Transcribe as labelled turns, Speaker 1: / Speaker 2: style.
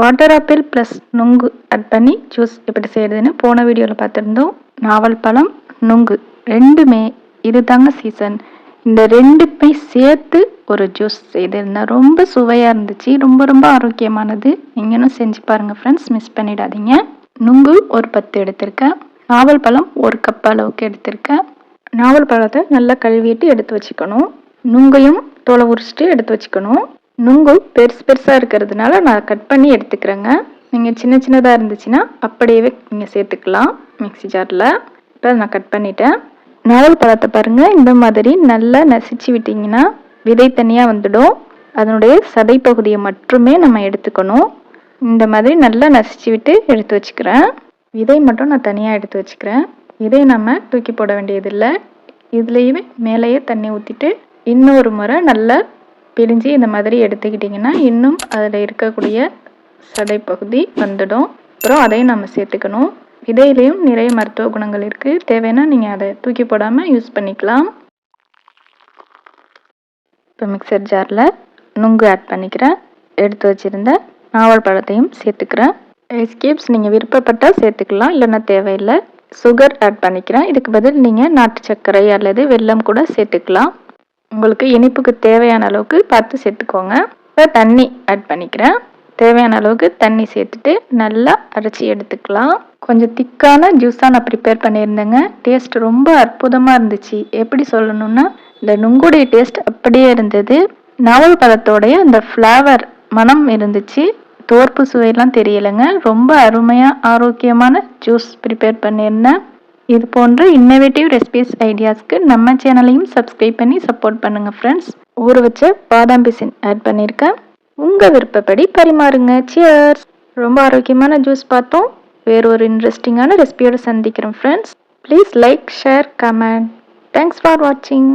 Speaker 1: Water apple plus நுங்கு add பண்ணி juice எப்படி செய்கிறதுன்னு போன வீடியோவில் பார்த்துருந்தோம். நாவல் பழம் நுங்கு ரெண்டுமே இதுதாங்க சீசன் இந்த ரெண்டுமே சேர்த்து ஒரு ஜூஸ் செய்திருந்தேன். ரொம்ப சுவையாக இருந்துச்சு. ரொம்ப ரொம்ப ஆரோக்கியமானது. நீங்களும் செஞ்சு பாருங்கள் ஃப்ரெண்ட்ஸ் மிஸ் பண்ணிடாதீங்க. நுங்கு ஒரு பத்து எடுத்திருக்கேன். நாவல் பழம் ஒரு கப் அளவுக்கு எடுத்திருக்கேன். நாவல் பழத்தை நல்லா கழுவிட்டு எடுத்து வச்சுக்கணும். நுங்கையும் தோலை உரிச்சிட்டு எடுத்து வச்சுக்கணும். நுங்கு பெருசு பெருசாக இருக்கிறதுனால நான் கட் பண்ணி எடுத்துக்கிறேங்க. நீங்கள் சின்ன சின்னதாக இருந்துச்சுன்னா அப்படியே நீங்கள் சேர்த்துக்கலாம் மிக்சி ஜாரில் இப்போ நான் கட் பண்ணிட்டேன். நாவல் பழத்தை பாருங்கள் இந்த மாதிரி நல்லா நசிச்சு விட்டிங்கன்னா விதை தனியாக வந்துடும். அதனுடைய சதை பகுதியை மட்டுமே நம்ம எடுத்துக்கணும். இந்த மாதிரி நல்லா நசிச்சு விட்டு எடுத்து வச்சுக்கிறேன். விதை மட்டும் நான் தனியாக எடுத்து வச்சுக்கிறேன். இதை நம்ம தூக்கி போட வேண்டியதில்லை. இதுலேயுமே மேலேயே தண்ணி ஊற்றிட்டு இன்னொரு முறை நல்லா பிழிஞ்சு இந்த மாதிரி எடுத்துக்கிட்டிங்கன்னா இன்னும் அதில் இருக்கக்கூடிய சதைப்பகுதி வந்துடும். அப்புறம் அதையும் நம்ம சேர்த்துக்கணும். விதையிலையும் நிறைய மருத்துவ குணங்கள் இருக்குது தேவைன்னா நீங்கள் அதை தூக்கி போடாமல் யூஸ் பண்ணிக்கலாம். இப்போ மிக்சர் ஜாரில் நுங்கு ஆட் பண்ணிக்கிறேன். எடுத்து வச்சுருந்த நாவல் பழத்தையும் சேர்த்துக்கிறேன். ஐஸ் கியூப்ஸ் நீங்கள் விருப்பப்பட்டால் சேர்த்துக்கலாம். இல்லைன்னா தேவையில்லை. சுகர் ஆட் பண்ணிக்கிறேன். இதுக்கு பதில் நீங்கள் நாட்டு சர்க்கரை அல்லது வெல்லம் கூட சேர்த்துக்கலாம். உங்களுக்கு இனிப்புக்கு தேவையான அளவுக்கு பார்த்து சேர்த்துக்கோங்க. இப்போ தண்ணி ஆட் பண்ணிக்கிறேன். தேவையான அளவுக்கு தண்ணி சேர்த்துட்டு நல்லா அரைச்சி எடுத்துக்கலாம். கொஞ்சம் திக்கான ஜூஸாக நான் ப்ரிப்பேர் பண்ணியிருந்தேங்க. டேஸ்ட் ரொம்ப அற்புதமாக இருந்துச்சு. எப்படி சொல்லணும்னா இந்த நுங்குடைய டேஸ்ட் அப்படியே இருந்தது. நாவல் பழத்தோடைய அந்த ஃப்ளேவர் மனம் இருந்துச்சு. தோற்பு சுவையெல்லாம் தெரியலைங்க. ரொம்ப அருமையாக ஆரோக்கியமான ஜூஸ் ப்ரிப்பேர் பண்ணியிருந்தேன். இது போன்ற இன்னோவேட்டிவ் ரெசிபிஸ் ஐடியாஸ்க்கு நம்ம சேனலையும் சப்ஸ்கிரைப் பண்ணி சப்போர்ட் பண்ணுங்கள் ஃப்ரெண்ட்ஸ் ஊற வச்ச பாதாம் பிசின் ஆட் பண்ணியிருக்கேன் உங்கள் விருப்பப்படி பரிமாறுங்க. சியர்ஸ் ரொம்ப ஆரோக்கியமான ஜூஸ் பார்த்தோம். வேற ஒரு இன்ட்ரெஸ்டிங்கான ரெசிபியோடு சந்திக்கிறேன் friends please like share comment thanks for வாட்சிங்